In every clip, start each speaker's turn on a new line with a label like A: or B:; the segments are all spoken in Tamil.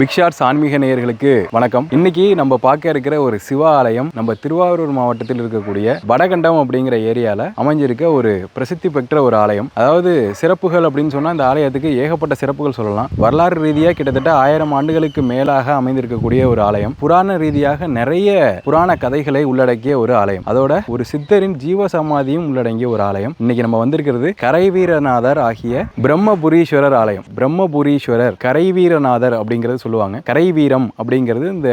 A: பிக்ஷார்ஸ் ஆன்மீக நேயர்களுக்கு வணக்கம். இன்னைக்கு நம்ம பார்க்க இருக்கிற ஒரு சிவ ஆலயம் நம்ம திருவாரூர் மாவட்டத்தில் இருக்கக்கூடிய வடகண்டம் அப்படிங்கிற ஏரியால அமைஞ்சிருக்க ஒரு பிரசித்தி பெற்ற ஒரு ஆலயம். அதாவது சிறப்புகள் அப்படின்னு சொன்னா இந்த ஆலயத்துக்கு ஏகப்பட்ட சிறப்புகள் சொல்லலாம். வரலாறு ரீதியாக கிட்டத்தட்ட ஆயிரம் ஆண்டுகளுக்கு மேலாக அமைந்திருக்கக்கூடிய ஒரு ஆலயம். புராண ரீதியாக நிறைய புராண கதைகளை உள்ளடக்கிய ஒரு ஆலயம். அதோட ஒரு சித்தரின் ஜீவ சமாதியும் உள்ளடங்கிய ஒரு ஆலயம். இன்னைக்கு நம்ம வந்திருக்கிறது கரைவீரநாதர் ஆகிய பிரம்மபுரீஸ்வரர் ஆலயம். பிரம்மபுரீஸ்வரர் கரைவீரநாதர் அப்படிங்கிறது சொல்லுவாங்க. கரைவீரம் அப்படிங்கிறது இந்த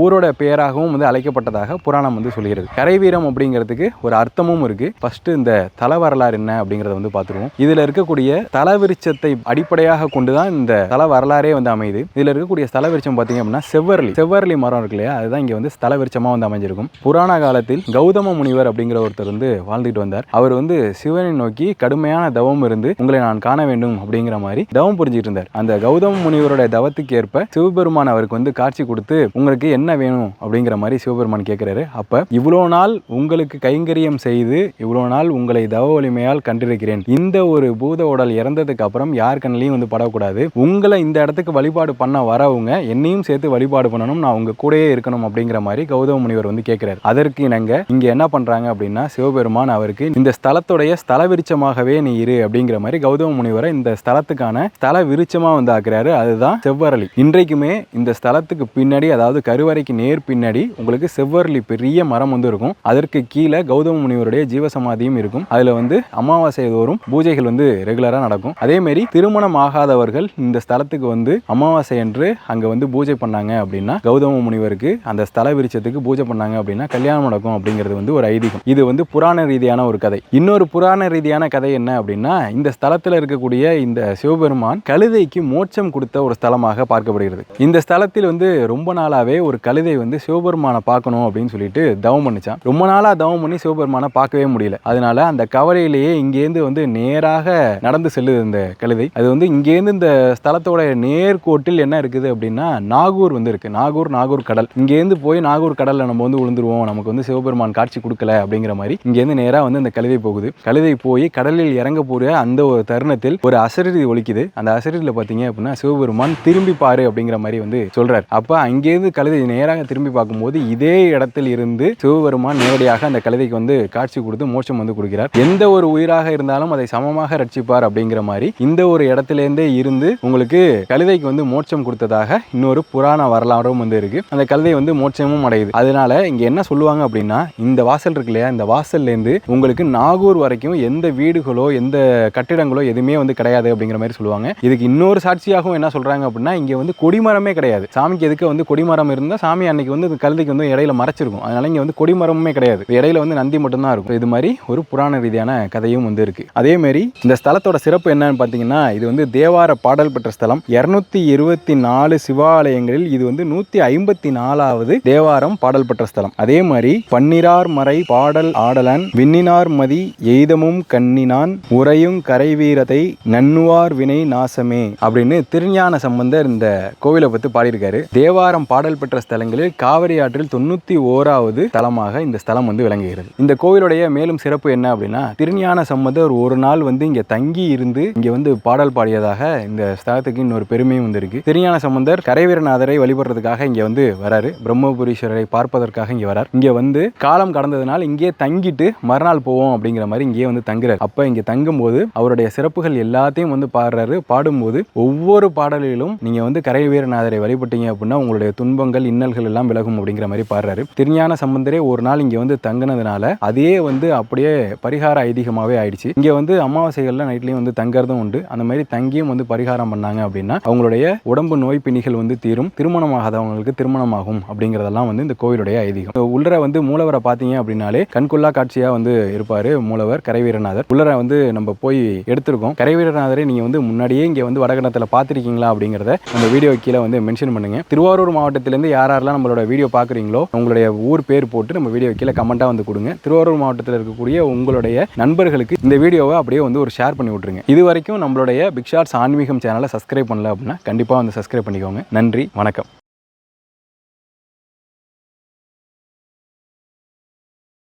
A: ஊரோட பெயராகவும் வந்து அழைக்கப்பட்டதாக புராணம் வந்து சொல்கிறது. கரைவீரம் அப்படிங்கிறதுக்கு ஒரு அர்த்தமும் இருக்கு. ஃபர்ஸ்ட் இந்த தல வரலாறு என்ன அப்படிங்கிறத வந்து பார்த்துருவோம். இதில் இருக்கக்கூடிய தல அடிப்படையாக அடிப்படையாக கொண்டுதான் இந்த தல வரலாறே வந்து அமையுது. இதில் இருக்கக்கூடிய ஸ்தல விருச்சம் பார்த்தீங்க அப்படின்னா செவ்வரளி. செவ்வரளி மரம் இருக்கு இல்லையா? அதுதான் இங்கே வந்து ஸ்தல விருச்சமாக வந்து அமைஞ்சிருக்கும். புராண காலத்தில் கௌதம முனிவர் அப்படிங்கிற ஒருத்தர் வந்து வாழ்ந்துட்டு வந்தார். அவர் வந்து சிவனை நோக்கி கடுமையான தவம் இருந்து உங்களை நான் காண வேண்டும் அப்படிங்கிற மாதிரி தவம் புரிஞ்சிட்டு இருந்தார். அந்த கௌதம முனிவருடைய தவத்துக்கு ஏற்ப சிவபெருமான் அவருக்கு வந்து காட்சி கொடுத்து உங்களுக்கு என்ன வேணும்? அப்படிங்கிற மாதிரி சிவபெருமான் கேட்குறாரு அப்போ இவ்வளோ நாள் உங்களுக்கு கைங்கரியம் செய்து இவ்வளோ நாள் உங்களை தவ வலிமையால் கண்டிருக்கிறேன். இந்த ஒரு பூத உடல் இறந்ததுக்கு அப்புறம் யார் கண்ணிலையும் வந்து படக்கூடாது. உங்களை இந்த இடத்துக்கு வழிபாடு பண்ண வரவங்க என்னையும் சேர்த்து வழிபாடு பண்ணணும். நான் உங்க கூடயே இருக்கணும். அப்படிங்கிற மாதிரி கௌதம முனிவர் வந்து கேட்கிறாரு அதற்கு இணங்க இங்க என்ன பண்றாங்க? அப்படின்னா சிவபெருமான் அவருக்கு இந்த ஸ்தலத்துடைய ஸ்தல விருச்சமாகவே நீ இரு. அப்படிங்கிற மாதிரி கௌதம முனிவரை இந்த ஸ்தலத்துக்கான ஸ்தல விருச்சமா வந்து ஆக்குறாரு. அதுதான் செவ்வரளி. இன்றைக்குமே இந்த ஸ்தலத்துக்கு பின்னாடி அதாவது கருவறைக்கு நேர் பின்னாடி உங்களுக்கு செவ்வரளி பெரிய மரம் வந்து இருக்கும். அதற்கு கீழே கௌதம முனிவருடைய ஜீவசமாதியும் இருக்கும். அதுல வந்து அமாவாசை தோறும் பூஜைகள் வந்து ரெகுலரா நடக்கும். அதே மாதிரி திருமணம் ஆகாதவர்கள் இந்த ஸ்தலத்துக்கு வந்து அமாவாசை அன்று அங்க வந்து பூஜை பண்ணாங்க அப்படின்னா கௌதம முனிவருக்கு அந்த ஸ்தல விருச்சத்துக்கு பூஜை பண்ணாங்க அப்படின்னா கல்யாணம் நடக்கும் அப்படிங்கிறது வந்து ஒரு ஐதீகம். இது வந்து புராண ரீதியான ஒரு கதை. இன்னொரு புராண ரீதியான கதை என்ன அப்படின்னா இந்த ஸ்தலத்தில் இருக்கக்கூடிய இந்த சிவபெருமான் கழுதைக்கு மோட்சம் கொடுத்த ஒரு ஸ்தலமாக சொல்லப்படுகிறது இந்த ஸ்தலத்தில் வந்து ரொம்ப நாளாகவே ஒரு கழுதை வந்து சிவபெருமானை பார்க்கணும் அப்படின்னு சொல்லிட்டு தவம் பண்ணிச்சான். ரொம்ப நாளாக தவம் பண்ணி சிவபெருமானை பார்க்கவே முடியல. அதனால அந்த கவலையிலேயே இங்கேருந்து வந்து நேராக நடந்து செல்லுது இந்த கழுதை. அது வந்து இங்கேருந்து இந்த ஸ்தலத்தோட நேர்கோட்டில் என்ன இருக்குது அப்படின்னா நாகூர் வந்து இருக்கு. நாகூர் நாகூர் கடல். இங்கேருந்து போய் நாகூர் கடலில் நம்ம வந்து விழுந்துருவோம். நமக்கு வந்து சிவபெருமான் காட்சி கொடுக்கல அப்படிங்கிற மாதிரி இங்கேருந்து நேராக வந்து அந்த கழுதை போகுது. கழுதை போய் கடலில் இறங்க போகிற அந்த ஒரு தருணத்தில் ஒரு அசரீதி ஒழிக்குது அந்த அசரீதியில் பார்த்தீங்க அப்படின்னா சிவபெருமான் திரும்பி பாரு அப்படிங்கிற மாதிரி வந்து சொல்றார். அப்ப அங்கேருந்து கழுதை நேராக திரும்பி பார்க்கும்போது இதே இடத்தில் இருந்து சிவபெருமான் நேரடியாக அந்த கழுதைக்கு வந்து காட்சி கொடுத்து மோட்சம் வந்து கொடுக்கிறார். எந்த ஒரு உயிராக இருந்தாலும் அதை சமமாக ரட்சிப்பார் அப்படிங்கிற மாதிரி இந்த ஒரு இடத்திலேருந்தே இருந்து உங்களுக்கு கழுதைக்கு வந்து மோட்சம் கொடுத்ததாக இன்னொரு புராண வரலாறும் வந்து இருக்கு. அந்த கழுதை வந்து மோட்சமும் அடையுது. அதனால இங்க என்ன சொல்லுவாங்க அப்படின்னா இந்த வாசல் இருக்கு இல்லையா இந்த வாசல்ல இருந்து உங்களுக்கு நாகூர் வரைக்கும் எந்த வீடுகளோ எந்த கட்டிடங்களோ எதுவுமே வந்து கிடையாது அப்படிங்கிற மாதிரி சொல்லுவாங்க. இதுக்கு இன்னொரு சாட்சியாகவும் என்ன சொல்றாங்க அப்படின்னா இங்க வந்து கொடிமரமே கிடையாது. சாமிக்கு எதுக்கு வந்து கொடிமரம் இருந்தால் சாமி அன்னைக்கு வந்து இந்த கழுதைக்கு வந்து இடையில மறைச்சிருக்கும். அதனால இங்கே வந்து கொடிமரமுமே கிடையாது. இடையில வந்து நந்தி மட்டும்தான் இருக்கும். இது மாதிரி ஒரு புராண ரீதியான கதையும் வந்து இருக்கு. அதே மாதிரி இந்த ஸ்தலத்தோட சிறப்பு என்னன்னு பார்த்தீங்கன்னா இது வந்து தேவார பாடல் பெற்ற ஸ்தலம். இருநூத்தி இருபத்தி நாலு சிவாலயங்களில் இது வந்து நூத்தி ஐம்பத்தி நாலாவது தேவாரம் பாடல் பெற்ற ஸ்தலம். அதே மாதிரி பன்னிரார் மறை பாடல் ஆடலன் விண்ணினார் மதி எய்தமும் கண்ணினான் உறையும் கரைவீரத்தை நன்னுவார் வினை நாசமே அப்படின்னு திருஞான சம்பந்தர் இந்த கோவிலை பற்றி பாடியிருக்காரு. தேவாரம் பாடல் பெற்ற ஸ்தலங்களில் காவிரி ஆற்றில் தொண்ணூத்தி ஓராவது தலமாக இந்த ஸ்தலம் வந்து விளங்குகிறது. இந்த கோவிலுடைய மேலும் சிறப்பு என்ன அப்படின்னா திருஞான சம்பந்தர் ஒரு நாள் வந்து இங்க தங்கி இருந்து இங்க வந்து பாடல் பாடியதாக இந்த ஸ்தலத்துக்கு இன்னொரு பெருமையும் வந்து இருக்கு. திருஞான சம்பந்தர் கரைவீரநாதரை வழிபடுறதுக்காக இங்க வந்து வராரு. பிரம்மபுரீஸ்வரரை பார்ப்பதற்காக இங்க வரார். இங்க வந்து காலம் கடந்ததுனால இங்கே தங்கிட்டு மறுநாள் போவோம் அப்படிங்கிற மாதிரி இங்கேயே வந்து தங்குறாரு. அப்ப இங்க தங்கும்போது அவருடைய சிறப்புகள் எல்லாத்தையும் வந்து பாடுறாரு. பாடும்போது ஒவ்வொரு பாடலிலும் நீங்க வந்து கரை நிறைய பேர் நாதரை வழிபட்டீங்க அப்படின்னா உங்களுடைய துன்பங்கள் இன்னல்கள் எல்லாம் விலகும் அப்படிங்கிற மாதிரி பாடுறாரு. திருஞான சம்பந்தரே ஒரு நாள் இங்க வந்து தங்கினதுனால அதே வந்து அப்படியே பரிகார ஐதீகமாகவே ஆயிடுச்சு. இங்க வந்து அமாவாசைகள்ல நைட்லயும் வந்து தங்கறதும் உண்டு. அந்த மாதிரி தங்கியும் வந்து பரிகாரம் பண்ணாங்க அப்படின்னா அவங்களுடைய உடம்பு நோய் பிணிகள் வந்து தீரும். திருமணமாகாதவங்களுக்கு திருமணமாகும் அப்படிங்கறதெல்லாம் வந்து இந்த கோவிலுடைய ஐதீகம். உள்ளர வந்து மூலவரை பார்த்தீங்க அப்படின்னாலே கண்கொள்ளா காட்சியா வந்து இருப்பாரு மூலவர் கரைவீரநாதர் உள்ளர வந்து நம்ம போய் எடுத்திருக்கோம். கரைவீரநாதரை நீங்க வந்து முன்னாடியே இங்க வந்து வடகண்டத்தில் பார்த்திருக்கீங்களா அப்படிங்கிறத நம்ம வீடியோ கீழே வந்து மென்ஷன் பண்ணுங்க. திருவாரூர் மாவட்டத்திலேருந்து யார் யாரெல்லாம் நம்மளோட வீடியோ பார்க்குறீங்களோ உங்களுடைய ஊர் பேர் போட்டு நம்ம வீடியோ கீழே கமெண்ட்டாக வந்து கொடுங்க. திருவாரூர் மாவட்டத்தில் இருக்கக்கூடிய உங்களுடைய நண்பர்களுக்கு இந்த வீடியோவை அப்படியே வந்து ஒரு ஷேர் பண்ணி விட்ருங்க இது வரைக்கும் நம்மளுடைய பிக்ஷாட்ஸ் ஆன்மீகம் சேனலை சப்ஸ்கிரைப் பண்ணல அப்படின்னா கண்டிப்பாக வந்து சப்ஸ்கிரைப் பண்ணிக்கோங்க. நன்றி வணக்கம்.